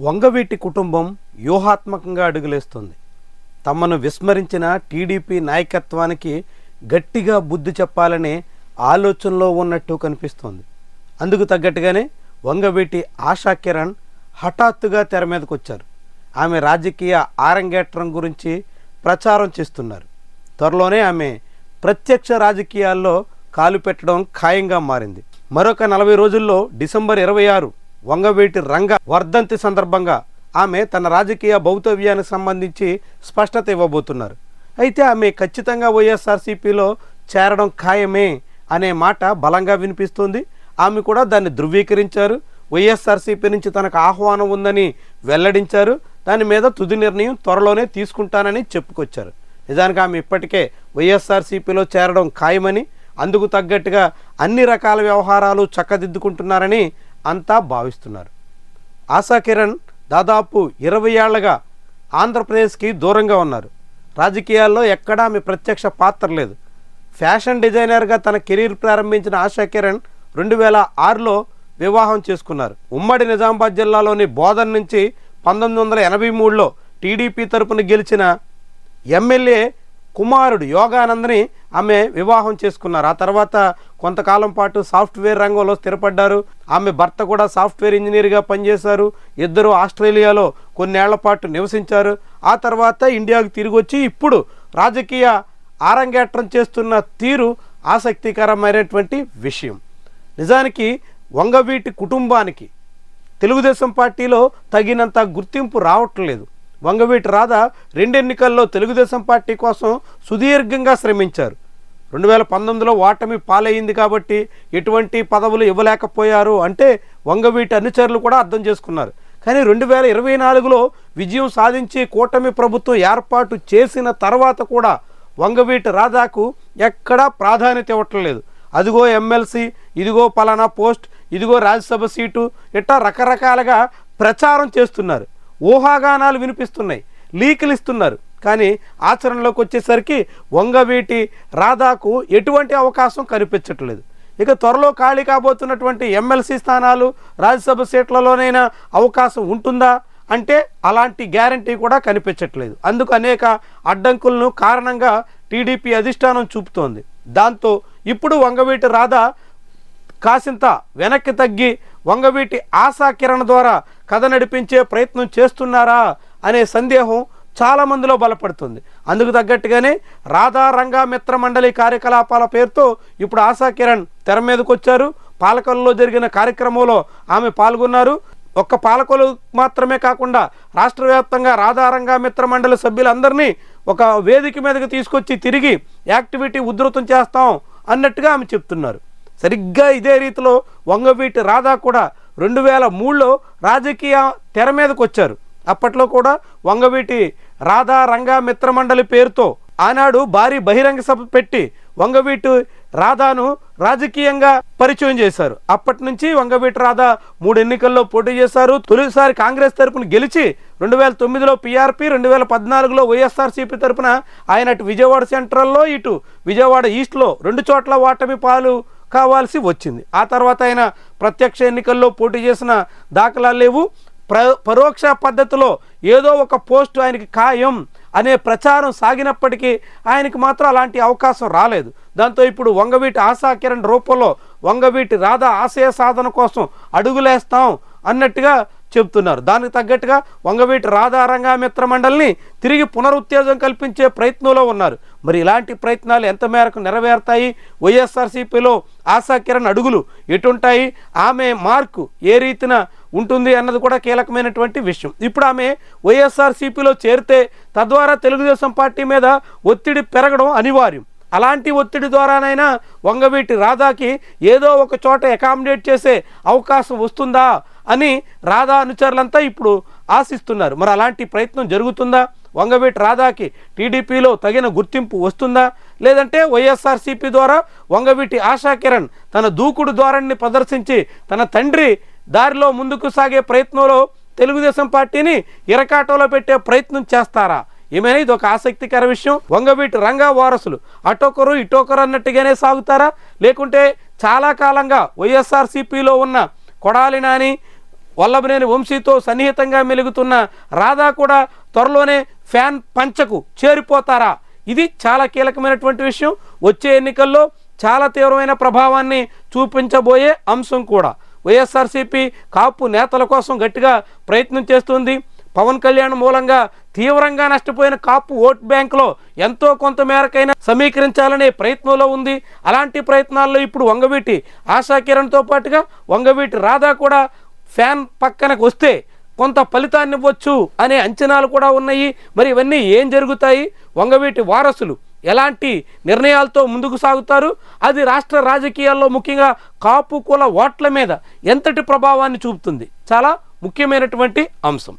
వంగవీటి కుటుంబం వ్యూహాత్మకంగా అడుగులేస్తుంది. తమను విస్మరించిన టీడీపీ నాయకత్వానికి గట్టిగా బుద్ధి చెప్పాలనే ఆలోచనలో ఉన్నట్టు కనిపిస్తోంది. అందుకు తగ్గట్టుగానే వంగవీటి ఆశా కిరణ్ హఠాత్తుగా తెర మీదకు వచ్చారు ఆమె రాజకీయ ఆరంగేట్రం గురించి ప్రచారం చేస్తున్నారు. త్వరలోనే ఆమె ప్రత్యక్ష రాజకీయాల్లో కాలు పెట్టడం ఖాయంగా మారింది. మరొక నలభై రోజుల్లో డిసెంబర్ ఇరవై ఆరు వంగవీటి రంగ వర్ధంతి సందర్భంగా ఆమె తన రాజకీయ భౌతవ్యానికి సంబంధించి స్పష్టత ఇవ్వబోతున్నారు. అయితే ఆమె ఖచ్చితంగా వైఎస్ఆర్సీపీలో చేరడం ఖాయమే అనే మాట బలంగా వినిపిస్తుంది. ఆమె కూడా దాన్ని ధృవీకరించారు. వైఎస్ఆర్సీపీ నుంచి తనకు ఆహ్వానం ఉందని వెల్లడించారు. దాని మీద తుది నిర్ణయం త్వరలోనే తీసుకుంటానని చెప్పుకొచ్చారు. నిజానికి ఆమె ఇప్పటికే వైఎస్ఆర్సీపీలో చేరడం ఖాయమని అందుకు తగ్గట్టుగా అన్ని రకాల వ్యవహారాలు చక్కదిద్దుకుంటున్నారని అంతా భావిస్తున్నారు. ఆశా కిరణ్ దాదాపు ఇరవై ఏళ్ళగా ఆంధ్రప్రదేశ్కి దూరంగా ఉన్నారు. రాజకీయాల్లో ఎక్కడా ఆమె ప్రత్యక్ష పాత్ర లేదు. ఫ్యాషన్ డిజైనర్గా తన కెరీర్ ప్రారంభించిన ఆశా కిరణ్ రెండు వేల ఆరులో వివాహం చేసుకున్నారు. ఉమ్మడి నిజామాబాద్ జిల్లాలోని బోధన్ నుంచి పంతొమ్మిది వందల ఎనభై మూడులో టీడీపీ తరపున గెలిచిన ఎమ్మెల్యే కుమారుడు యోగానందని ఆమె వివాహం చేసుకున్నారు. ఆ తర్వాత కొంతకాలం పాటు సాఫ్ట్వేర్ రంగంలో స్థిరపడ్డారు. ఆమె భర్త కూడా సాఫ్ట్వేర్ ఇంజనీర్గా పనిచేశారు. ఇద్దరు ఆస్ట్రేలియాలో కొన్నేళ్ళ పాటు నివసించారు. ఆ తర్వాత ఇండియాకు తిరిగి వచ్చి ఇప్పుడు రాజకీయ ఆరంగేట్రం చేస్తున్న తీరు ఆసక్తికరమైనటువంటి విషయం. నిజానికి వంగవీటి కుటుంబానికి తెలుగుదేశం పార్టీలో తగినంత గుర్తింపు రావట్లేదు. వంగవీటి రాధ రెండెన్నికల్లో తెలుగుదేశం పార్టీ కోసం సుదీర్ఘంగా శ్రమించారు. రెండు వేల పంతొమ్మిదిలో ఓటమి పాలయ్యింది కాబట్టి ఎటువంటి పదవులు ఇవ్వలేకపోయారు అంటే వంగవీటి అనుచరులు కూడా అర్థం చేసుకున్నారు. కానీ రెండు వేల ఇరవై నాలుగులో విజయం సాధించి కూటమి ప్రభుత్వం ఏర్పాటు చేసిన తర్వాత కూడా వంగవీటి రాధాకు ఎక్కడా ప్రాధాన్యత ఇవ్వట్లేదు అదిగో ఎమ్మెల్సీ ఇదిగో పలానా పోస్ట్ ఇదిగో రాజ్యసభ సీటు ఇట్టా రకరకాలుగా ప్రచారం చేస్తున్నారు. ఊహాగానాలు వినిపిస్తున్నాయి లీకులు ఇస్తున్నారు. కానీ ఆచరణలోకి వచ్చేసరికి వంగవీటి రాధాకు ఎటువంటి అవకాశం కనిపించట్లేదు. ఇక త్వరలో ఖాళీ కాబోతున్నటువంటి ఎమ్మెల్సీ స్థానాలు రాజ్యసభ సీట్లలోనైనా అవకాశం ఉంటుందా? అంటే అలాంటి గ్యారంటీ కూడా కనిపించట్లేదు. అందుకు అనేక అడ్డంకులను కారణంగా టీడీపీ అధిష్టానం చూపుతోంది. దాంతో ఇప్పుడు వంగవీటి రాధ కాసింత వెనక్కి తగ్గి వంగవీటి ఆశాకిరణ ద్వారా కథ నడిపించే ప్రయత్నం చేస్తున్నారా అనే సందేహం చాలా మందిలో బలపడుతుంది. అందుకు తగ్గట్టుగానే రాధా రంగా మిత్ర మండలి కార్యకలాపాల పేరుతో ఇప్పుడు ఆశా కిరణ్ తెర మీదకి వచ్చారు. పాలకొల్లో జరిగిన కార్యక్రమంలో ఆమె పాల్గొన్నారు. ఒక్క పాలకులు మాత్రమే కాకుండా రాష్ట్ర వ్యాప్తంగా రాధారంగా మిత్ర మండలి సభ్యులందరినీ ఒక వేదిక మీదకి తీసుకొచ్చి తిరిగి యాక్టివిటీ ఉధృతం చేస్తాం అన్నట్టుగా ఆమె చెప్తున్నారు. సరిగ్గా ఇదే రీతిలో వంగవీటి రాధా కూడా రెండు వేల మూడులో రాజకీయ తెర మీదకి వచ్చారు. అప్పట్లో కూడా వంగవీటి రాధా రంగా మిత్రమండలి పేరుతో ఆనాడు భారీ బహిరంగ సభ పెట్టి వంగవీటి రాధాను రాజకీయంగా పరిచయం చేశారు. అప్పటి నుంచి వంగవీటి రాధా మూడు ఎన్నికల్లో పోటీ చేశారు. తొలిసారి కాంగ్రెస్ తరపున గెలిచి రెండు వేల తొమ్మిదిలో పీఆర్పీ రెండు వేల పద్నాలుగులో వైఎస్ఆర్సీపీ తరపున ఆయన అటు విజయవాడ సెంట్రల్లో ఇటు విజయవాడ ఈస్ట్లో రెండు చోట్ల ఓటమి పాలు కావాల్సి వచ్చింది. ఆ తర్వాత ఆయన ప్రత్యక్ష ఎన్నికల్లో పోటీ చేసిన దాఖలాలు లేవు. ప్ర పరోక్ష పద్ధతిలో ఏదో ఒక పోస్ట్ ఆయనకి ఖాయం అనే ప్రచారం సాగినప్పటికీ ఆయనకి మాత్రం అలాంటి అవకాశం రాలేదు. దాంతో ఇప్పుడు వంగవీటి ఆశా కిరణ్ రూపంలో వంగవీటి రాధా ఆశయ సాధన కోసం అడుగులేస్తాం అన్నట్టుగా చెబుతున్నారు. దానికి తగ్గట్టుగా వంగవీటి రాధారంగా మిత్ర మండలిని తిరిగి పునరుత్తేజం కల్పించే ప్రయత్నంలో ఉన్నారు. మరి ఇలాంటి ప్రయత్నాలు ఎంత మేరకు నెరవేరుతాయి? వైఎస్ఆర్సీపీలో ఆశా కిరణ్ అడుగులు ఎటుంటాయి? ఆమె మార్కు ఏ రీతిన ఉంటుంది అన్నది కూడా కీలకమైనటువంటి విషయం. ఇప్పుడు ఆమె వైఎస్ఆర్సీపీలో చేరితే తద్వారా తెలుగుదేశం పార్టీ మీద ఒత్తిడి పెరగడం అనివార్యం. అలాంటి ఒత్తిడి ద్వారానైనా వంగవీటి రాధాకి ఏదో ఒక చోట అకామిడేట్ చేసే అవకాశం వస్తుందా అని రాధా అనుచరులంతా ఇప్పుడు ఆశిస్తున్నారు. మరి అలాంటి ప్రయత్నం జరుగుతుందా? వంగవీటి రాధాకి టీడీపీలో తగిన గుర్తింపు వస్తుందా? లేదంటే వైఎస్ఆర్సీపీ ద్వారా వంగవీటి ఆశా కిరణ్ తన దూకుడు ధోరణిని ప్రదర్శించి తన తండ్రి దారిలో ముందుకు సాగే ప్రయత్నంలో తెలుగుదేశం పార్టీని ఇరకాటంలో పెట్టే ప్రయత్నం చేస్తారా? ఏమైనా ఇది ఒక ఆసక్తికర విషయం? వంగవీటి రంగా వారసులు అటొకరు ఇటొకరు అన్నట్టుగానే సాగుతారా? లేకుంటే చాలా కాలంగా వైఎస్ఆర్సీపీలో ఉన్న కొడాలి నాని వల్లభనేని వంశీతో సన్నిహితంగా మెలుగుతున్న రాధా కూడా త్వరలోనే ఫ్యాన్ పంచకు చేరిపోతారా? ఇది చాలా కీలకమైనటువంటి విషయం. వచ్చే ఎన్నికల్లో చాలా తీవ్రమైన ప్రభావాన్ని చూపించబోయే అంశం కూడా. వైఎస్ఆర్సీపీ కాపు నేతల కోసం గట్టిగా ప్రయత్నం చేస్తుంది. పవన్ కళ్యాణ్ మూలంగా తీవ్రంగా నష్టపోయిన కాపు ఓట్ బ్యాంకులో ఎంతో కొంత మేరకైనా సమీకరించాలనే ప్రయత్నంలో ఉంది. అలాంటి ప్రయత్నాల్లో ఇప్పుడు వంగవీటి ఆశా కిరణ్తో పాటుగా వంగవీటి రాధా కూడా ఫ్యాన్ పక్కనకు వస్తే కొంత ఫలితాన్ని ఇవ్వచ్చు అనే అంచనాలు కూడా ఉన్నాయి. మరి ఇవన్నీ ఏం జరుగుతాయి? వంగవీటి వారసులు ఎలాంటి నిర్ణయాలతో ముందుకు సాగుతారు? అది రాష్ట్ర రాజకీయాల్లో ముఖ్యంగా కాపు కుల ఓట్ల మీద ఎంతటి ప్రభావాన్ని చూపుతుంది? చాలా ముఖ్యమైనటువంటి అంశం.